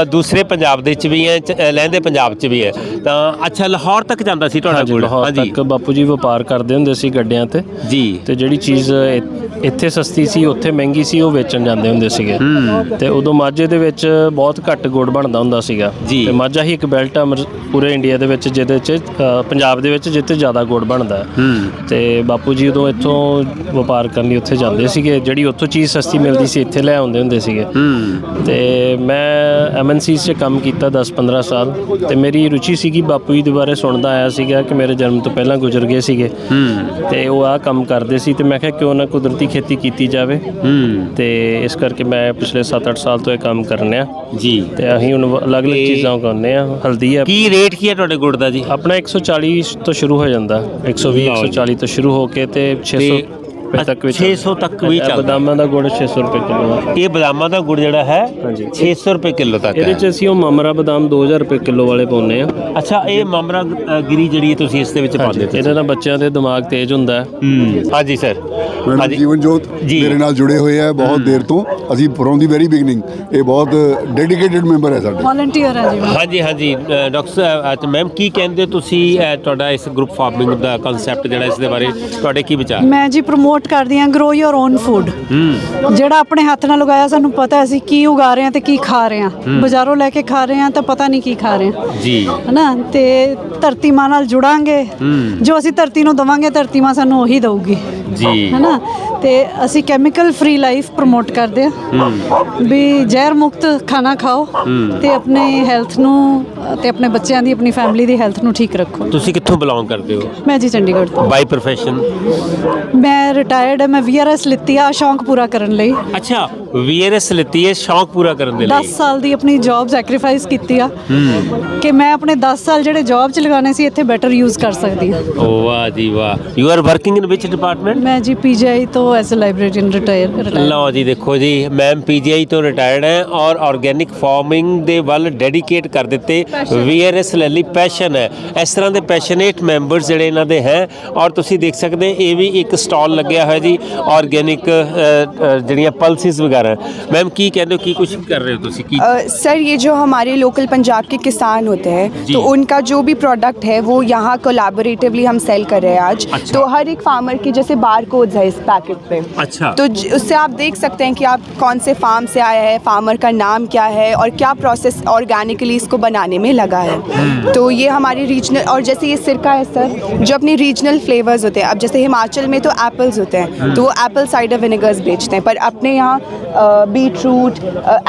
Speaker 1: ਅ, ਦੂਸਰੇ ਪੰਜਾਬ ਦੇ ਵਿੱਚ ਵੀ ਹੈ ਚ- ਅ, ਲਹਿੰਦੇ ਪੰਜਾਬ 'ਚ ਵੀ ਹੈ। ਤਾਂ ਅੱਛਾ ਲਾਹੌਰ ਤੱਕ ਜਾਂਦਾ ਸੀ ਤੁਹਾਡਾ
Speaker 5: ਹਾਂਜੀ
Speaker 1: ਗੁੜ?
Speaker 5: ਲਾਹੌਰ ਤੱਕ ਤੱਕ ਬਾਪੂ ਜੀ ਵਪਾਰ ਕਰਦੇ ਹੁੰਦੇ ਸੀ ਗੱਡਿਆਂ ਤੇ।
Speaker 1: ਜੀ।
Speaker 5: ਤੇ ਜਿਹੜੀ ਚੀਜ਼ ਇ- ਇੱਥੇ ਸਸਤੀ ਸੀ ਉੱਥੇ ਮਹਿੰਗੀ ਸੀ ਉਹ ਵੇਚਣ ਜਾਂਦੇ ਹੁੰਦੇ ਸੀਗੇ। ਤੇ ਉਦੋਂ ਮਾਝੇ ਦੇ ਵਿੱਚ ਬਹੁਤ ਘੱਟ ਗੁੜ ਬਣਦਾ ਹੁੰਦਾ ਸੀਗਾ।
Speaker 1: ਜੀ।
Speaker 5: ਤੇ ਮਾਝਾ ਹੀ ਇੱਕ ਬੈਲਟ ਆ ਪੂਰੇ ਇੰਡੀਆ ਦੇ ਵਿੱਚ ਜਿਹਦੇ 'ਚ ਅ, ਪੰਜਾਬ ਦੇ ਵਿੱਚ ਜਿੱਥੇ ਜ਼ਿਆਦਾ ਗੁੜ ਬਣਦਾ। ਹੈ। ਤੇ ਬਾਪੂ ਜੀ ਉਦੋਂ ਇੱਥੋਂ ਵਪਾਰ ਕਰਨ ਲਈ ਉੱਥੇ ਜਾਂਦੇ ਸੀਗੇ। ਜਿਹੜੀ ਉੱਥੋਂ ਚੀਜ਼ ਸਸਤੀ ਮਿਲਦੀ ਸੀ ਇੱਥੇ ਲੈ ਆਉਂਦੇ ਹੁੰਦੇ ਸੀਗੇ। ਤੇ ਮੈਂ ਐਮਐਨਸੀ 'ਚ ਕੰਮ ਕੀਤਾ 10-15 ਸਾਲ। ਤੇ ਮੇਰੀ ਰੁਚੀ ਸੀਗੀ ਬਾਪੂ ਜੀ ਦੇ ਬਾਰੇ ਸੁਣਦਾ ਆਇਆ ਸੀਗਾ ਕਿ ਮੇਰੇ ਜਨਮ ਤੋਂ ਪਹਿਲਾਂ ਗੁਜ਼ਰ ਗਏ ਸੀਗੇ। ਤੇ ਉਹ ਆ ਕੰਮ ਕਰਦੇ ਸੀ ਤੇ ਮੈਂ ਕਿਹਾ ਕਿਉਂ ਨਾ ਕੁਦਰਤੀ ਖੇਤੀ ਕੀਤੀ ਜਾਵੇ। ਤੇ ਇਸ ਕਰਕੇ ਮੈਂ ਪਿਛਲੇ 7-8 ਸਾਲ ਤੋਂ ਇਹ ਕੰਮ ਕਰਨਿਆ
Speaker 1: ਜੀ।
Speaker 5: ਤੇ ਅਸੀਂ ਹੁਣ ਅਲੱਗ-ਅਲੱਗ ਚੀਜ਼ਾਂ ਉਗਾਉਂਦੇ ਆ ਹਲਦੀ ਆ
Speaker 1: ਕੀ ਰੇਟ ਕੀ ਹੈ ਤੁਹਾਡੇ ਗੁੜ ਦਾ ਜੀ?
Speaker 5: ਆਪਣਾ 140 ਤੋਂ ਸ਼ੁਰੂ ਹੋ ਜਾਂਦਾ। 120
Speaker 1: ਲਓ ਜੀ।
Speaker 5: 140 ਤੋਂ ਸ਼ੁਰੂ ਹੋ ਕੇ ਤੇ 600 ਰੁਪਏ ਤੱਕ ਵੀ
Speaker 1: 600 ਤੱਕ ਵੀ ਚੱਲਦਾ।
Speaker 5: ਬਦਾਮਾਂ ਦਾ ਗੁੜ 600 ਰੁਪਏ ਕਿਲੋ ਹੈ
Speaker 1: ਇਹ ਬਦਾਮਾਂ ਦਾ ਗੁੜ ਜਿਹੜਾ ਹੈ 600 ਰੁਪਏ ਕਿਲੋ ਤੱਕ ਹੈ।
Speaker 5: ਇਹਦੇ ਚ ਅਸੀਂ ਉਹ ਮਮਰਾ ਬਦਾਮ 2000 ਰੁਪਏ ਕਿਲੋ ਵਾਲੇ ਪਾਉਨੇ ਆ
Speaker 1: ਅੱਛਾ ਇਹ ਮਮਰਾ ਗਿਰੀ ਜਿਹੜੀ ਤੁਸੀਂ ਇਸ ਦੇ ਵਿੱਚ ਪਾਉਂਦੇ ਹੋ।
Speaker 5: ਇਹਦੇ ਨਾਲ ਬੱਚਿਆਂ ਦੇ ਦਿਮਾਗ ਤੇਜ਼ ਹੁੰਦਾ ਹੈ।
Speaker 1: ਹਾਂਜੀ ਸਰ। ਹਾਂਜੀ।
Speaker 3: ਜੀਵਨ ਜੋਤ ਮੇਰੇ ਨਾਲ ਜੁੜੇ ਹੋਏ ਆ ਬਹੁਤ ਦੇਰ ਤੋਂ। ਅਸੀਂ ਫਰੋਮ ਦੀ ਵੈਰੀ ਬਿਗਨਿੰਗ ਇਹ ਬਹੁਤ ਡੈਡੀਕੇਟਿਡ ਮੈਂਬਰ ਹੈ ਸਾਡੇ।
Speaker 6: ਵਲੰਟੀਅਰ ਹੈ ਜੀ।
Speaker 1: ਹਾਂਜੀ ਹਾਂਜੀ। ਡਾਕਟਰ ਸਾਹਿਬ ਮੈਮ ਕੀ ਕਹਿੰਦੇ ਤੁਸੀਂ ਤੁਹਾਡਾ ਇਸ ਗਰੁੱਪ ਫਾਰਮਿੰਗ ਦਾ ਕਨਸੈਪਟ ਜਿਹੜਾ ਇਸ ਦੇ ਬਾਰੇ ਤੁਹਾਡੇ ਕੀ ਵਿਚਾਰ?
Speaker 6: ਮੈਂ ਜੀ ਪ੍ਰਮੋਟ ਕਰਦੀ ਹਾਂ ਗਰੋ ਯੋਰ ਓਨ ਫੂਡ ਜਿਹੜਾ ਆਪਣੇ ਹੱਥ ਨਾਲ ਉਗਾਇਆ ਸਾਨੂੰ ਪਤਾ ਅਸੀਂ ਕੀ ਉਗਾ ਰਹੇ ਹਾਂ ਤੇ ਕੀ ਖਾ ਰਹੇ ਹਾਂ। ਬਾਜ਼ਾਰੋਂ ਲੈ ਕੇ ਖਾ ਰਹੇ ਹਾਂ ਤਾਂ ਪਤਾ ਨਹੀਂ ਕੀ ਖਾ ਰਹੇ ਹਾਂ
Speaker 1: ਜੀ।
Speaker 6: ਹਨਾ? ਤੇ ਧਰਤੀ ਮਾਂ ਨਾਲ ਜੁੜਾਂਗੇ। ਜੋ ਅਸੀਂ ਧਰਤੀ ਨੂੰ ਦਵਾਂਗੇ ਧਰਤੀ ਮਾਂ ਸਾਨੂੰ ਉਹੀ ਦਊਗੀ।
Speaker 1: ਜੀ।
Speaker 6: ਹਨਾ? ਤੇ ਅਸੀਂ ਕੈਮੀਕਲ ਫ੍ਰੀ ਲਾਈਫ ਪ੍ਰਮੋਟ ਕਰਦੇ ਹਾਂ। ਵੀ ਜ਼ਹਿਰ ਮੁਕਤ ਖਾਣਾ ਖਾਓ ਤੇ ਆਪਣੇ ਹੈਲਥ ਨੂੰ ਤੇ ਆਪਣੇ ਬੱਚਿਆਂ ਦੀ ਆਪਣੀ ਫੈਮਿਲੀ ਦੀ ਹੈਲਥ ਨੂੰ ਠੀਕ ਰੱਖੋ।
Speaker 1: ਤੁਸੀਂ ਕਿੱਥੋਂ ਬਿਲੋਂਗ ਕਰਦੇ ਹੋ?
Speaker 6: ਮੈਂ ਜੀ ਚੰਡੀਗੜ੍ਹ ਤੋਂ।
Speaker 1: ਬਾਈ ਪ੍ਰੋਫੈਸ਼ਨ
Speaker 6: ਮੈਂ ਰਿਟਾਇਰਡ ਹਾਂ ਮੈਂ ਵੀਆਰਐਸ ਲਿੱਤੀ ਆ ਸ਼ੌਂਕ ਪੂਰਾ ਕਰਨ ਲਈ।
Speaker 1: ਅੱਛਾ ਵੀਆਰਐਸ ਲਿੱਤੀ ਹੈ ਸ਼ੌਂਕ ਪੂਰਾ ਕਰਨ ਦੇ
Speaker 6: 10
Speaker 1: ਲਈ?
Speaker 6: ਸਾਲ ਦੀ ਆਪਣੀ ਜੌਬ ਸੈਕਰੀਫਾਈਸ ਕੀਤੀ ਆ। ਕਿ ਮੈਂ ਆਪਣੇ 10 ਸਾਲ ਜਿਹੜੇ ਜੌਬ 'ਚ ਲਗਾਣੇ ਸੀ ਇੱਥੇ ਬੈਟਰ ਯੂਜ਼ ਕਰ ਸਕਦੀ ਹਾਂ।
Speaker 1: ਓ ਵਾਹ ਜੀ ਵਾਹ। You are working in which department
Speaker 6: ਮੈਂ ਜੀ ਪੀਜੀਆਈ ਤੋਂ ਐਜ਼ ਅ ਲਾਇਬ੍ਰੇਰੀਅਨ ਰਿਟਾਇਰ
Speaker 1: ਲਓ ਜੀ ਦੇਖੋ ਜੀ ਮੈਮ ਪੀਜੀਆਈ ਤੋਂ ਰਿਟਾਇਰਡ ਹੈ ਔਰ ਆਰਗੇਨਿਕ ਫਾਰਮਿੰਗ ਦੇ ਵੱਲ ਡੈਡੀਕੇਟ ਕਰ ਦਿੱਤੇ। ਵੀਆਰਐਸ ਲੈ ਲਈ ਪੈਸ਼ਨ ਹੈ। ਇਸ ਤਰ੍ਹਾਂ ਦੇ ਪੈਸ਼ਨੇਟ ਮੈਂਬਰਸ ਜਿਹੜੇ ਇਹਨਾਂ ਦੇ ਹੈ ਔਰ ਤੁਸੀਂ ਦੇਖ ਸਕਦੇ ਇਹ ਵੀ ਇੱਕ ਸਟਾਲ ਲੱਗਿਆ ਹੋਇਆ ਜੀ ਆਰਗੇਨਿਕ ਜਿਹੜੀਆਂ ਪਲਸਿਸ ਵਗੈਰਾ ਮੈਮ ਕੀ ਕਹਿੰਦੇ ਹੋ ਕੀ ਕੁਝ ਕਰ ਰਹੇ ਹੋ ਤੁਸੀਂ ਕੀ
Speaker 7: अ, सर ये जो हमारे लोकल पंजाब के किसान होते हैं
Speaker 1: जी।
Speaker 7: तो उनका जो भी प्रोडक्ट है वो यहाँ कोलैबोरेटिवली हम सेल कर रहे हैं आज
Speaker 1: अच्छा।
Speaker 7: तो हर एक फार्मर की जैसे बार कोड्स है इस पैकेट पे
Speaker 1: अच्छा
Speaker 7: तो ज- उससे आप देख सकते हैं कि आप कौन से फार्म से आया है फार्मर का नाम क्या है और क्या प्रोसेस ऑर्गेनिकली इसको बनाने में लगा है तो ये हमारी रीजनल और जैसे ये सिरका है सर जो अपने रीजनल फ्लेवर्स होते हैं अब जैसे हिमाचल में तो एप्पल्स होते हैं तो वो एप्पल साइडर विनेगर्स बेचते हैं पर अपने यहाँ बीट रूट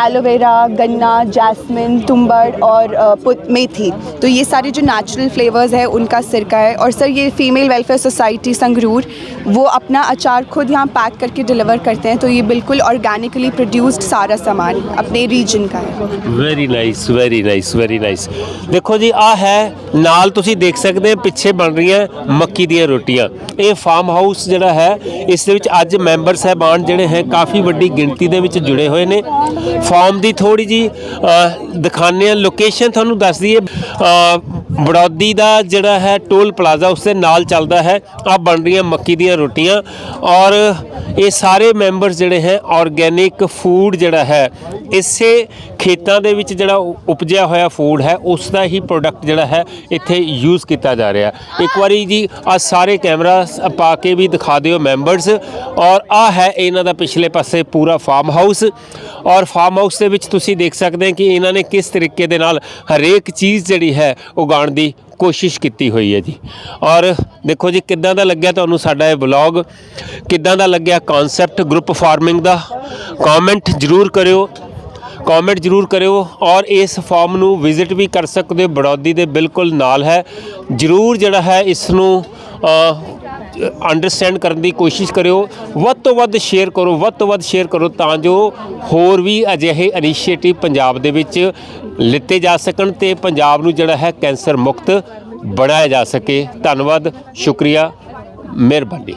Speaker 7: एलोवेरा गन्ना जैस्मिन तुम्बड़ और अ, पुत- मेथी तो ये सारे जो नेचुरल फ्लेवर्स है उनका सिरका है और सर ये फीमेल वेलफेयर सोसाइटी संगरूर वो अपना अचार खुद यहाँ पैक करके डिलीवर करते हैं तो ये बिल्कुल ऑर्गेनिकली प्रोड्यूस्ड सारा सामान अपने रीजन का है
Speaker 1: very nice very nice very nice ਦੇਖੋ ਜੀ ਆ ਹੈ ਨਾਲ ਤੁਸੀਂ ਦੇਖ ਸਕਦੇ ਹੋ ਪਿੱਛੇ ਬਣ ਰਹੀਆਂ ਮੱਕੀ ਦੀਆਂ ਰੋਟੀਆਂ ਇਹ ਫਾਰਮ ਹਾਊਸ ਜਿਹੜਾ ਹੈ ਇਸ ਦੇ ਵਿੱਚ ਅੱਜ ਮੈਂਬਰ ਸਹਿਬਾਨ ਜਿਹੜੇ ਹੈ ਕਾਫੀ ਵੱਡੀ ਗਿਣਤੀ ਦੇ ਵਿੱਚ ਜੁੜੇ ਹੋਏ ਨੇ। ਫਾਰਮ ਦੀ ਥੋੜੀ ਜੀ ਦਿਖਾਣੇ ਆ ਲੋਕੇਸ਼ਨ ਤੁਹਾਨੂੰ ਦੱਸ ਦਈਏ। ਬੜੌਦੀ ਦਾ ਜਿਹੜਾ ਹੈ ਟੋਲ ਪਲਾਜ਼ਾ ਉਸ ਦੇ ਨਾਲ ਚੱਲਦਾ ਹੈ। ਆ ਬਣ ਰਹੀਆਂ ਮੱਕੀ ਦੀਆਂ ਰੋਟੀਆਂ ਔਰ ਇਹ ਸਾਰੇ ਮੈਂਬਰਸ ਜਿਹੜੇ ਹੈ ਆਰਗੇਨਿਕ ਫੂਡ ਜਿਹੜਾ ਹੈ, ਇਸੇ ਖੇਤਾਂ ਦੇ ਵਿੱਚ ਜਿਹੜਾ ਉ- ਉਪਜਿਆ ਹੋਇਆ ਫੂਡ ਹੈ, ਉਸ ਦਾ ਹੀ ਪ੍ਰੋਡਕਟ ਜਿਹੜਾ ਹੈ ਇੱਥੇ ਯੂਜ਼ ਕੀਤਾ ਜਾ ਰਿਹਾ। ਇੱਕ ਵਾਰੀ ਜੀ ਆ ਸਾਰੇ ਕੈਮਰਾ ਪਾ ਕੇ ਵੀ ਦਿਖਾ ਦਿਓ ਮੈਂਬਰਸ ਔਰ ਆ ਹੈ ਇਹਨਾਂ ਦਾ ਪਿਛਲੇ ਪਾਸੇ ਪੂਰਾ ਫਾਰਮ ਹਾਊਸ ਔਰ ਫਾਰਮ ਹਾਊਸ ਦੇ ਵਿੱਚ ਤੁਸੀਂ ਦੇਖ ਸਕਦੇ ਹੋ ਕਿ ਇਹਨਾਂ ਨੇ ਕਿਸ ਤਰੀਕੇ ਦੇ ਨਾਲ ਹਰੇਕ ਚੀਜ਼ ਜਿਹੜੀ ਹੈ ਉਗਾ ਉਗਾਉਣ ਦੀ ਕੋਸ਼ਿਸ਼ ਕੀਤੀ ਹੋਈ ਹੈ ਜੀ। ਔਰ ਦੇਖੋ ਜੀ, ਕਿੱਦਾਂ ਦਾ ਲੱਗਿਆ ਤੁਹਾਨੂੰ ਸਾਡਾ ਇਹ ਬਲੌਗ ਕਿੱਦਾਂ ਦਾ ਲੱਗਿਆ ਕਨਸੈਪਟ ਗਰੁੱਪ ਫਾਰਮਿੰਗ ਦਾ? ਕਮੈਂਟ ਜਰੂਰ ਕਰਿਓ। ਕਮੈਂਟ ਜਰੂਰ ਕਰਿਓ। ਔਰ ਇਸ ਫਾਰਮ ਨੂੰ ਵਿਜ਼ਿਟ ਵੀ ਕਰ ਸਕਦੇ ਹੋ। ਬੜੌਦੀ ਦੇ ਬਿਲਕੁਲ ਨਾਲ ਹੈ। ਜਰੂਰ ਜਿਹੜਾ ਹੈ, ਇਸ ਨੂੰ ਅੰਡਰਸਟੈਂਡ ਕਰਨ ਦੀ ਕੋਸ਼ਿਸ਼ ਕਰਿਓ, ਵੱਧ ਤੋਂ ਵੱਧ ਸ਼ੇਅਰ ਕਰੋ, ਵੱਧ ਤੋਂ ਵੱਧ ਸ਼ੇਅਰ ਕਰੋ ਤਾਂ ਜੋ ਹੋਰ ਵੀ ਅਜਿਹੇ ਇਨੀਸ਼ੀਏਟਿਵ ਪੰਜਾਬ ਦੇ ਵਿੱਚ ਲਿੱਤੇ ਜਾ ਸਕਣ ਤੇ ਪੰਜਾਬ ਨੂੰ ਜਿਹੜਾ ਹੈ ਕੈਂਸਰ ਮੁਕਤ ਬਣਾਇਆ ਜਾ ਸਕੇ। ਧੰਨਵਾਦ, ਸ਼ੁਕਰੀਆ, ਮਿਹਰਬਾਨੀ।